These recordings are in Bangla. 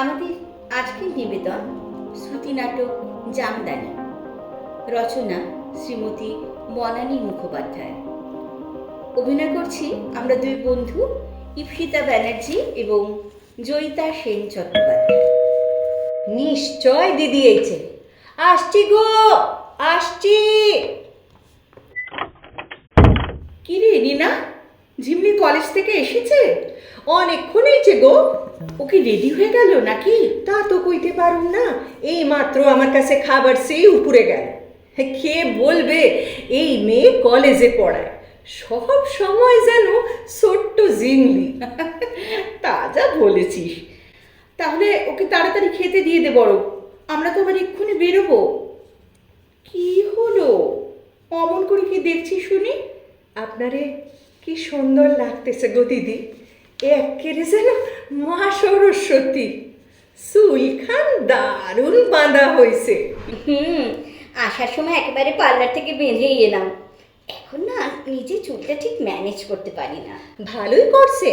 আমাদের আজকের নিবেদন শ্রুতি নাটক জামদানি। রচনা শ্রীমতী বনানী মুখোপাধ্যায়। অভিনয় করছি আমরা দুই বন্ধু ইপসিতা ব্যানার্জি এবং জয়িতা সেন চট্টোপাধ্যায়। নিশ্চয় দিদি এইছে আসছি গো, আসছি। কি রে রিনা? ঝিমলি কলেজ থেকে এসেছে? অনেকক্ষণ এইছে গো। ও কি রেডি হয়ে গেল নাকি? তা তো কইতে পারুম না। এই মাত্র আমার কাছে খাবার সেই উপরে গেল। কে বলবে? এই মেয়ে কলেজে পড়ায়। সব সময় যেন ছোট্ট জিংলি তা যা বলেছিস। তাহলে ওকে তাড়াতাড়ি খেতে দিয়ে দে বড় আমরা তো আবার এক্ষুনি বেরোবো। কি হলো? অমন করে কি দেখছি শুনি? আপনারে কি সুন্দর লাগতেছে গো দিদি। একেরে যেন মা সরস্বতী। চুলখান দারুণ বাঁধা হয়েছে। হুম আসার সময় একেবারে পার্লার থেকে বেঁধেই এলাম। এখন না নিজে চুলটা ঠিক ম্যানেজ করতে পারি না। ভালোই করছে।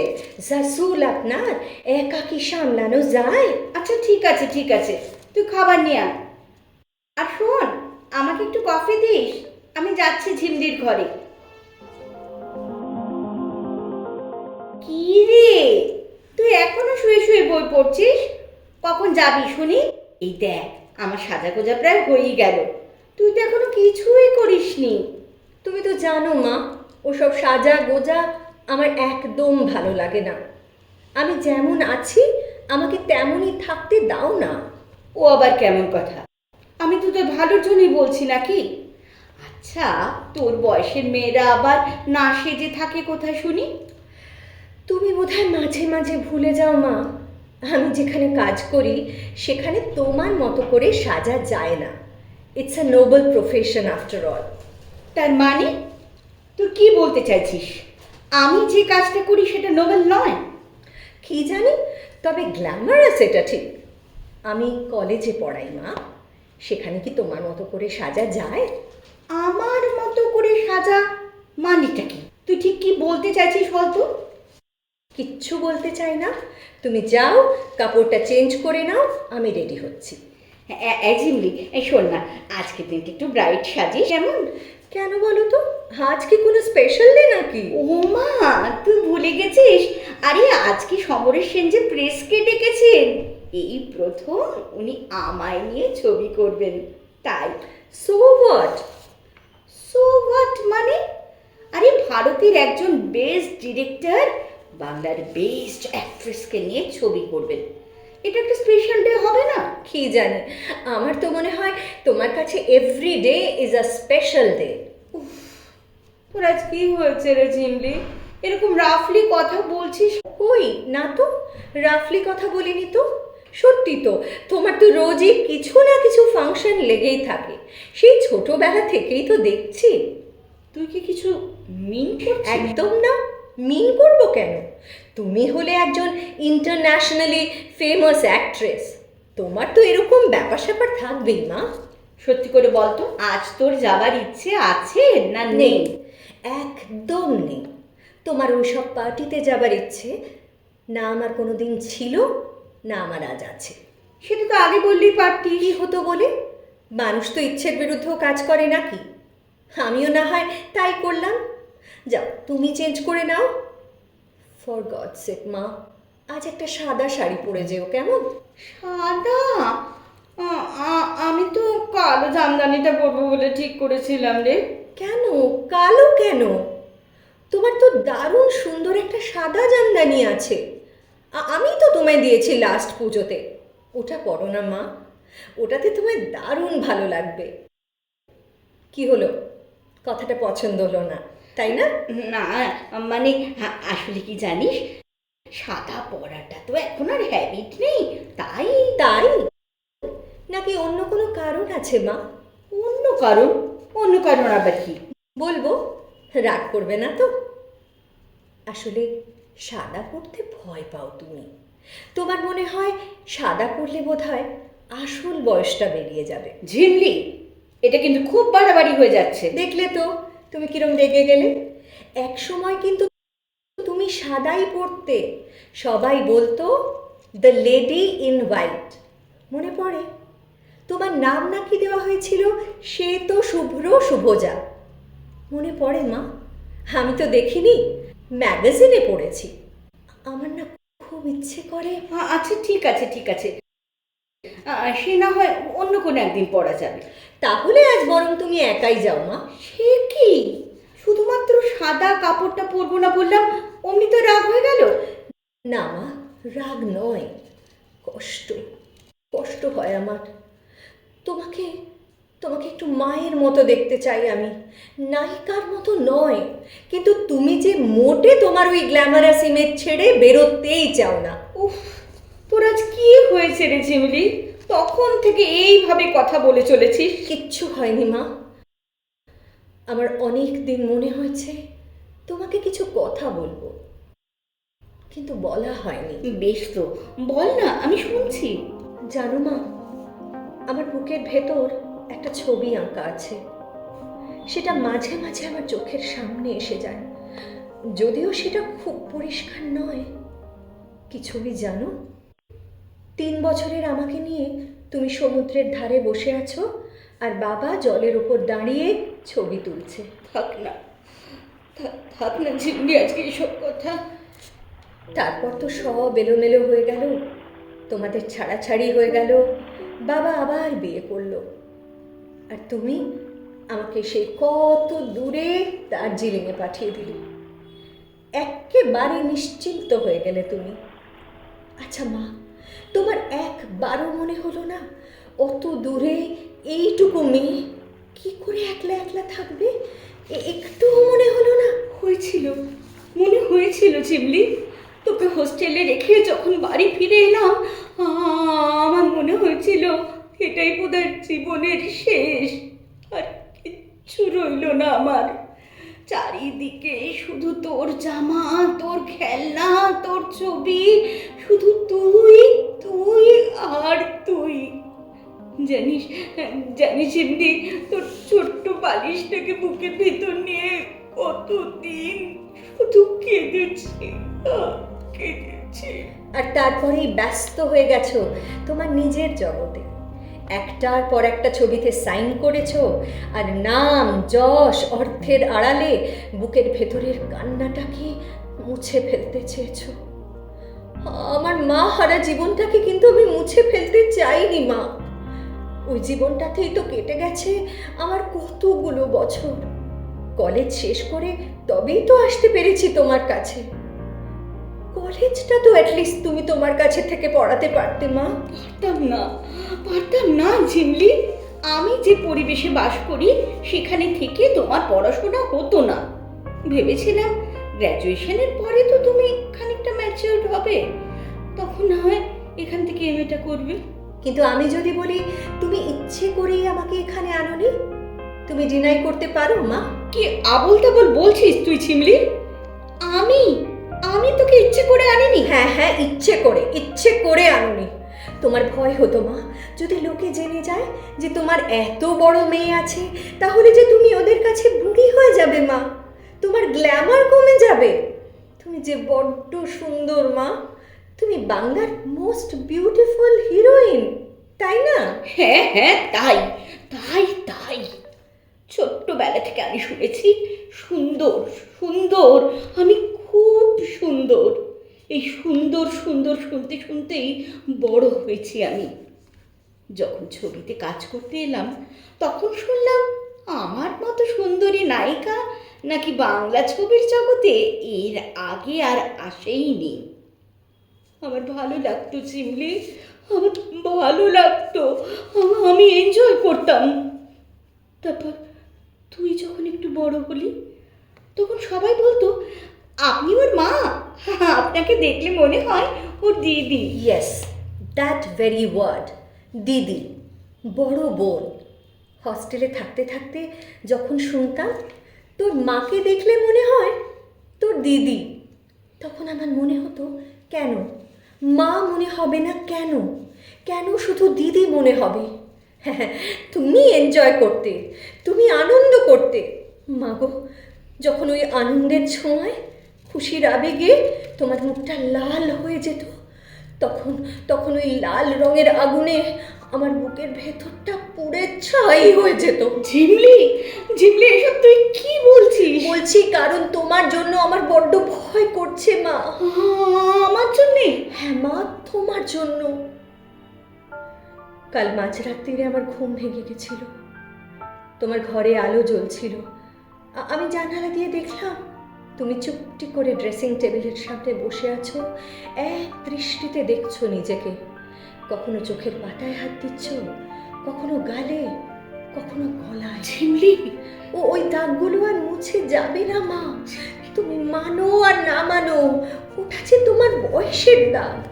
যা চুল আপনার একা কি সামলানো যায়? আচ্ছা ঠিক আছে ঠিক আছে। তুই খাবার নিয়ে আয়। আর শোন আমাকে একটু কফি দিস। আমি যাচ্ছি ঝিমলির ঘরে। কি রে? তুই এখনও শুয়ে শুয়ে বই পড়ছিস? কখন যাবি শুনি? এই দেখ, আমার সাজা গোজা প্রায় হয়েই গেল। তুই তো এখনও কিছুই করিসনি। তুমি তো জানো মা, ওসব সাজা গোজা আমার একদম ভালো লাগে না। আমি যেমন আছি, আমাকে তেমনই থাকতে দাও না। ও আবার কেমন কথা? আমি তো তোর ভালোর জন্যই বলছি নাকি? আচ্ছা তোর বয়সের মেয়েরা আবার না সেজে থাকে কোথায় শুনি? তুমি বোধহয় মাঝে মাঝে ভুলে যাও মা। আমি যেখানে কাজ করি সেখানে তোমার মতো করে সাজা যায় না। It's a noble profession after all তার মানে? তুই কি বলতে চাইছিস? আমি যে কাজটা করি সেটা নোবেল নয়। কি জানি তবে গ্ল্যামারাস এটা ঠিক। আমি কলেজে পড়াই মা। সেখানে কি তোমার মতো করে সাজা যায়? আমার মতো করে সাজা মানেটা কি? তুই ঠিক কি বলতে চাইছিস বলতো? কিচ্ছু বলতে চাই না। তুমি যাও কাপড়টা চেঞ্জ করে নাও আমি রেডি হচ্ছি। অ্যাজিমলি এই শোন না আজকে দিনটা একটু ব্রাইট সাজিস কেমন? কেন বলো তো? আজ কি কোনো স্পেশাল ডে নাকি? ও মা তুই ভুলে গেছিস? আরে আজকে সমরেশ সেন যে প্রেসকে ডেকেছেন এই প্রথম উনি আমায় নিয়ে ছবি করবেন তাই। সো হোয়াট সো হোয়াট মানে? আরে ভারতের একজন বেস্ট ডিরেক্টর বাংলার বেস্ট অ্যাক্ট্রেসকে নিয়ে ছবি করবেন। এটা একটা স্পেশাল ডে হবে না? কি জানি। আমার তো মনে হয় তোমার কাছে every day is a special day তোর আজ কি হয়েছে রে ঝিমলি এরকম রাফলি কথা বলছিস? কই? না তো। রাফলি কথা বলিনি তো। সত্যি তো, তোমার তো রোজই কিছু না কিছু ফাংশন লেগেই থাকে। সেই ছোটবেলা থেকেই তো দেখছি। তুই কি কিছু মিন একদম না। মিন করব কেন? তুমি হলে একজন ইন্টারন্যাশনালি ফেমাস অ্যাক্ট্রেস তোমার তো এরকম ব্যাপার স্যাপার থাকবেই মা। সত্যি করে বলতো আজ তোর যাবার ইচ্ছে আছে না নেই? একদম নেই। তোমার ওই সব পার্টিতে যাবার ইচ্ছে না আমার কোনো দিন ছিল না আমার আজ আছে। সেটা তো আগে বললেই পারতি হতো বলে? মানুষ তো ইচ্ছের বিরুদ্ধেও কাজ করে নাকি? আমিও না হয় তাই করলাম। যাও তুমি চেঞ্জ করে নাও। ফর গড সেক মা আজ একটা সাদা শাড়ি পরে যেও কেমন? সাদা? আমি তো কালো জামদানিটা পরবো বলে ঠিক করেছিলাম রে। কেন? কালো কেন? তোমার তো দারুণ সুন্দর একটা সাদা জামদানি আছে। আমি তো তোমায় দিয়েছি লাস্ট পুজোতে। ওটা পরো না মা। ওটাতে তোমায় দারুণ ভালো লাগবে। কি হলো? কথাটা পছন্দ হলো না। তাই না? না মানে আসলে কি জানিস? সাদা পরাটা তো এখন আর হ্যাবিট নেই। তাই তাই। নাকি অন্য কোনো কারণ আছে মা? অন্য কারণ? অন্য কারণ আবার কি? বলব রাগ করবে না তো? আসলে সাদা পরতে ভয় পাও তুমি। তোমার মনে হয় সাদা পরলে বোধ হয় আসল বয়সটা বেরিয়ে যাবে। ঝিমলি এটা কিন্তু খুব বাড়াবাড়ি হয়ে যাচ্ছে। দেখলে তো? তুমি কিরম রেগে গেলে? এক সময় কিন্তু তুমি সাদাই পড়তে। সবাই বলতো দ্য লেডি ইন হোয়াইট মনে পড়ে? তোমার নাম নাকি দেওয়া হয়েছিল, সে তো শুভ্র শুভজা মনে পড়ে মা? আমি তো দেখিনি, ম্যাগাজিনে পড়েছি। আমার না খুব ইচ্ছে করে। আচ্ছা ঠিক আছে ঠিক আছে। সে না হয় অন্য কোনো একদিন পড়া যাবে। তাহলে আজ বরং তুমি একাই যাও, মা। সে কি? শুধুমাত্র সাদা কাপড়টা পরবো না বললাম, অমনি তো রাগ হয়ে গেল? না, মা, রাগ নয়। কষ্ট কষ্ট হয় আমার। তোমাকে তোমাকে একটু মায়ের মতো দেখতে চাই আমি। নায়িকার মতো নয়। কিন্তু তুমি যে মোটে তোমার ওই গ্ল্যামারাস ইমেজ ছেড়ে বেরোতেই চাও না। উফ, তোর আজ কি হয়েছে রে ঝিমলি? তখন থেকে এইভাবে কথা বলে চলেছিস কিচ্ছু হয়নি মা। আমার অনেক দিন মনে হয়েছে তোমাকে কিছু কথা বলব। কিন্তু বলা হয়নি। বেশ তো বল না আমি শুনছি। জানো মা আমার বুকের ভেতর একটা ছবি আঁকা আছে। সেটা মাঝে মাঝে আমার চোখের সামনে এসে যায়। যদিও সেটা খুব পরিষ্কার নয় কি ছবি জানো? তিন বছরের আমাকে নিয়ে তুমি সমুদ্রের ধারে বসে আছো আর বাবা জলের ওপর দাঁড়িয়ে ছবি তুলছে। থাক না থাক- না ঝিমলি আজকে এসব কথা। তারপর তো সব এলোমেলো হয়ে গেল তোমাদের ছাড়াছাড়ি হয়ে গেল বাবা আবার বিয়ে করল। আর তুমি আমাকে সেই কত দূরে দার্জিলিংয়ে পাঠিয়ে দিলে। একেবারে নিশ্চিন্ত হয়ে গেলে তুমি। আচ্ছা মা তোমার একবারও মনে হলো না? অত দূরে এইটুকু মেয়ে কি করে একলা একলা থাকবে? এ- একটুও মনে হলো না। হয়েছিল, মনে হয়েছিল চিবলি তোকে হোস্টেলে রেখে যখন বাড়ি ফিরে এলাম আমার মনে হয়েছিল এটাই বোধহয় জীবনের শেষ। আর কিচ্ছু রইল না আমার। চারিদিকে শুধু তোর জামা, তোর খেলনা, তোর ছবি, শুধু তুই তুই আর তুই। জানিস জানিস এমনি তোর ছোট্ট বালিশটাকে বুকের ভেতর নিয়ে কতদিন শুধু কেঁদেছি কেঁদেছি। আর তারপরেই ব্যস্ত হয়ে গেছো তোমার নিজের জগতে। একটার পর একটা ছবিতে সাইন করেছ আর নাম, যশ, অর্থের আড়ালে বুকের ভেতরের কান্নাটাকে মুছে ফেলতে চেয়েছো। আমার মা হারা জীবনটাকে কিন্তু আমি মুছে ফেলতে চাইনি, মা। ওই জীবনটাতেই তো কেটে গেছে আমার কতগুলো বছর। কলেজ শেষ করে তবেই তো আসতে পেরেছি তোমার কাছে। কলেজটা তো অ্যাটলিস্ট তুমি তোমার কাছে থেকে পড়াতে পারতে, মা। পারতাম না পারতাম না, ঝিমলি। আমি যে পরিবেশে বাস করি, সেখানে থেকে তোমার পড়াশোনা হতো না। ভেবেছিলাম গ্র্যাজুয়েশনের পরে তো তুমি খানিকটা ম্যাচিউরড হবে। তখন না হয় এখান থেকে এমএটা করবে। কিন্তু আমি যদি বলি তুমি ইচ্ছে করেই আমাকে এখানে আনোনি তুমি ডিনাই করতে পারো মা। কি আবল তাবল বলছিস তুই ছিমলি? আমি? আমি তোকে ইচ্ছে করে আনিনি? হ্যাঁ হ্যাঁ ইচ্ছে করে ইচ্ছে করে আনোনি। তোমার ভয় হতো মা। যদি লোকে জেনে যায় যে তোমার এত বড় মেয়ে আছে তাহলে যে তুমি ওদের কাছে বুড়ি হয়ে যাবে মা। তোমার গ্ল্যামার কমে যাবে। তুমি যে বড্ড সুন্দর, মা। তুমি বাংলার মোস্ট বিউটিফুল হিরোইন তাই না? হ্যাঁ হ্যাঁ তাই তাই তাই। ছোট্টবেলা থেকে আমি শুনেছি, সুন্দর সুন্দর, আমি খুব সুন্দর। এই সুন্দর সুন্দর শুনতে শুনতেই বড় হয়েছি আমি। যখন ছবিতে কাজ করতে এলাম, তখন শুনলাম, আমার মতো সুন্দরী নায়িকা নাকি বাংলা ছবির জগতে এর আগে আর আসেইনি আমার ভালো লাগতো চিমলি আমার ভালো লাগতো। আমি এনজয় করতাম। তারপর তুই যখন একটু বড় হলি, তখন সবাই বলতো, আপনি ওর মা? আপনাকে দেখলে মনে হয় ওর দিদি। ইয়েস দ্যাট ভেরি ওয়ার্ড দিদি, বড় বোন। হস্টেলে থাকতে থাকতে যখন শুনতাম তোর মাকে দেখলে মনে হয় তোর দিদি। তখন আমার মনে হতো, কেন? মা মনে হবে না কেন? কেন শুধু দিদি মনে হবে? তুমি এনজয় করতে, তুমি আনন্দ করতে। মাগো যখন ওই আনন্দের ছোঁয়ায় খুশির আবেগে তোমার মুখটা লাল হয়ে যেত, তখন তখন ওই লাল রঙের আগুনে আমার বুকের ভেতরটা পুড়ে ছাই হয়ে যেত। ঝিমলি ঝিমলি, এসব তুই কি বলছিস? বলছি কারণ তোমার জন্য আমার বড্ড ভয় করছে মা। আমার জন্যে? হ্যাঁ মা, তোমার জন্য। কাল মাঝরাত্রিরে আমার ঘুম ভেঙে গেছিল। তোমার ঘরে আলো জ্বলছিল। আমি জানালা দিয়ে দেখলাম, তুমি চুপটি করে ড্রেসিং টেবিলের সামনে বসে আছো। এক দৃষ্টিতে দেখছ নিজেকে। কখনো চোখের পাতায় হাত দিচ্ছ? কখনো গালে? কখনো গলায়? ঝিমলি? ও ওই দাগগুলো আর মুছে যাবে না মা। তুমি মানো আর না মানো ওটা যে তোমার বয়সের দাগ।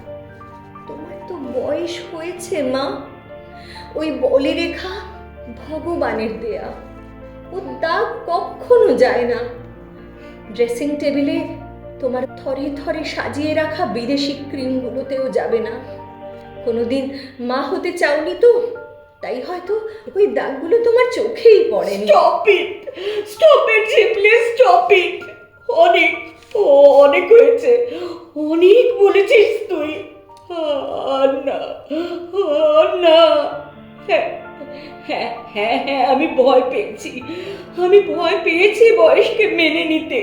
তোমার তো বয়স হয়েছে মা। ওই বলে রেখা ভগবানের দেয়া। ও দাগ কখনো যায় না। ড্রেসিং টেবিলে তোমার থরে থরে সাজিয়ে রাখা বিদেশি ক্রিমগুলোতেও যাবে না। কোনোদিন মা হতে চাওনি তো, তাই হয়তো ওই দাগগুলো তোমার চোখেই পড়েনি। Stop it stop it Jhimli stop it অনেক, ও অনেক হয়েছে। অনেক বলেছিস তুই। না না। হ্যাঁ হ্যাঁ হ্যাঁ হ্যাঁ আমি ভয় পেয়েছি। আমি ভয় পেয়েছি বয়সকে মেনে নিতে।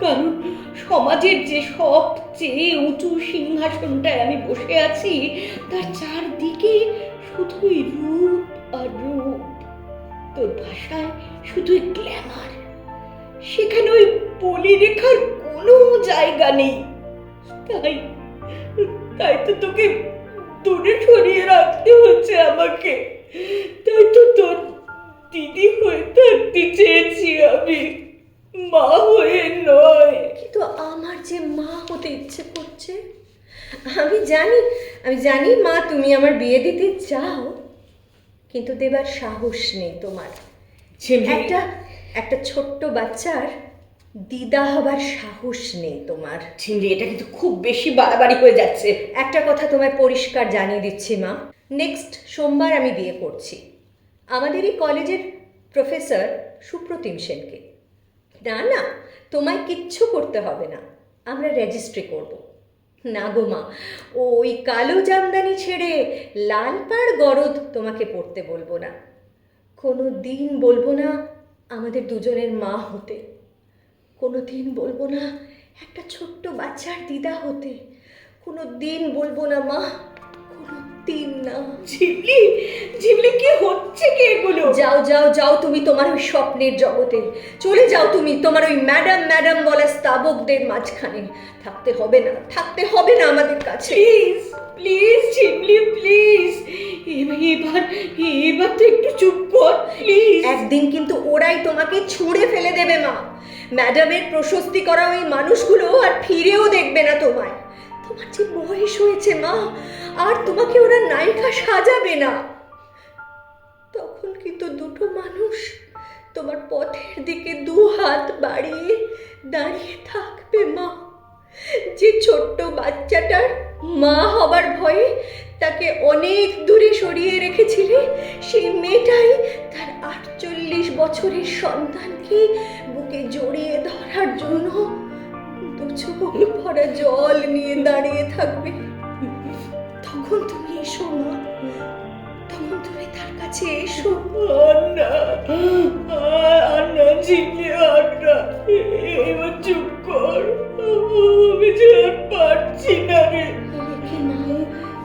কারণ সমাজের যে সবচেয়ে উঁচু সিংহাসনটায় আমি বসে আছি, তার চারদিকে শুধুই রূপ আর রূপ। তোর ভাষায় শুধুই গ্ল্যামার সেখানে ওই বলিরেখার কোনো জায়গা নেই। তাই তাই তো তোকে দূরে সরিয়ে রাখতে হচ্ছে আমাকে। তাই তো তোর দিদি হয়ে থাকতে চেয়েছি আমি। মা হয়ে নয়। কিন্তু আমার যে মা হতে ইচ্ছে করছে আমি জানি আমি জানি মা তুমি আমার বিয়ে দিতে চাও কিন্তু দেবার সাহস নেই তোমার। একটা একটা ছোট্ট বাচ্চার দিদা হবার সাহস নেই তোমার। ঝিমলি এটা কিন্তু খুব বেশি বাড়াবাড়ি হয়ে যাচ্ছে। একটা কথা তোমায় পরিষ্কার জানিয়ে দিচ্ছি মা নেক্সট সোমবার আমি বিয়ে করছি। আমাদের এই কলেজের প্রফেসর সুপ্রতিম সেনকে। না না, তোমায় কিচ্ছু করতে হবে না। আমরা রেজিস্ট্রি করব। না গো মা, ওই কালো জামদানি ছেড়ে লাল পাড় গরদ তোমাকে পড়তে বলব না। কোনো দিন বলব না আমাদের দুজনের মা হতে। কোনো দিন বলব না একটা ছোট্ট বাচ্চার দিদা হতে। কোনো দিন বলব না মা দিন না ঝিমলি ঝিমলি কি হচ্ছে কি এগুলো? যাও যাও যাও তুমি তোমার ওই স্বপ্নের জগতে। চলে যাও তুমি তোমার ওই ম্যাডাম ম্যাডাম বলা স্তাবকদের মাঝখানে। থাকতে হবে না থাকতে হবে না আমাদের কাছে। Please please Jhimli please. এবার এবার তো একটু চুপ কর প্লিজ। একদিন কিন্তু ওরাই তোমাকে ছুঁড়ে ফেলে দেবে মা। ম্যাডামের প্রশস্তি করা ওই মানুষগুলো আর ফিরেও দেখবে না তোমায়। তোমার যে বয়স হয়েছে মা, আর তোমাকে ওরা নায়িকা সাজাবে না। তখন কিন্তু দুটো মানুষ তোমার পথের দিকে দু হাত বাড়িয়ে দাঁড়িয়ে থাকবে মা। যে ছোট্ট বাচ্চাটার মা হবার ভয়ে তাকে অনেক দূরে সরিয়ে রেখেছিলে সেই মেয়েটাই তার আটচল্লিশ বছরের সন্তানকে বুকে জড়িয়ে ধরার জন্য চোখ ভরা জল নিয়ে দাঁড়িয়ে থাকবে। তখন তুমি এসো মা। তখন তুমি তার কাছে এসো। আর না আর না ঝিমলি আর না এবার চুপ কর। আমি যে আর পারছি না রে।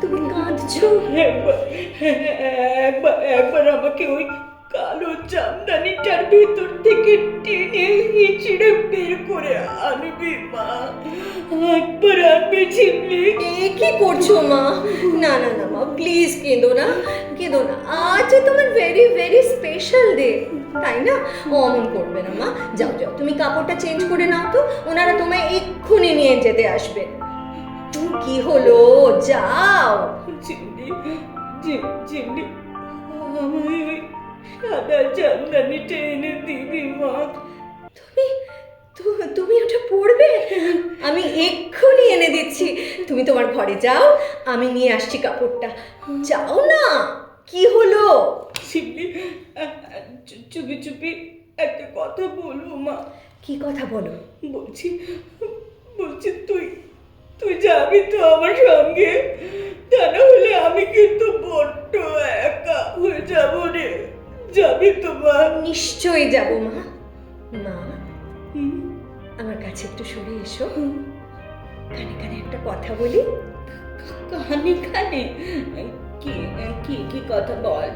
তুমি কাঁদছো? একবার একবার আমাকে ওই কালো জামদানিটার ভেতর থেকে টেনে হিঁচড়ে বের করে আনবি মা। একবার আনবি ঝিমলি এ কি করছ মা? না না না মা প্লিজ কেঁদো না কেঁদো না। আজ তোমার ভেরি ভেরি স্পেশাল ডে তাই না? অমন করবে না মা। যাও যাও তুমি কাপড়টা চেঞ্জ করে নাও তো ওনারা তোমায় এক্ষুনি নিয়ে যেতে আসবে। কি হলো? যাও। চিমনি চিমনি আমায় সাদা জামদানিটা এনে দিবি মা তুমি তুমি ওটা পড়বে? আমি এক্ষুনি এনে দিচ্ছি। তুমি তোমার ঘরে যাও আমি নিয়ে আসছি কাপড়টা। যাও না! কি হলো? চুপি চুপি একটা কথা বলব মা। কি কথা বলো? বলছি বলছি তুই তুই যাবি তো আমার সঙ্গে? তা না হলে আমি কিন্তু বড্ড একা হয়ে যাব রে। যাবি তো মা নিশ্চয়ই যাব মা। মা আমার কাছে একটু সরে এসো। কানে কানে একটা কথা বলি। কানে কানে? কি কি কি কথা বল?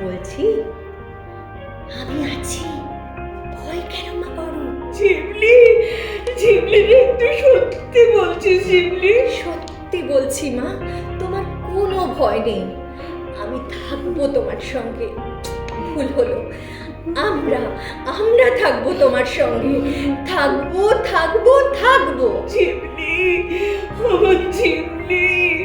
বলছি আমি আছি। ভয় কেন মা করো? ঝিমলি ঝিমলি রে তুই সত্যি বলছিস ঝিমলি? সত্যি বলছি মা তোমার কোনো ভয় নেই। আমি থাকব তোমার সঙ্গে। ভুল হলো। আমরা আমরা থাকব তোমার সঙ্গে। থাকব থাকব থাকব। চিমনি আমার ঝিমলি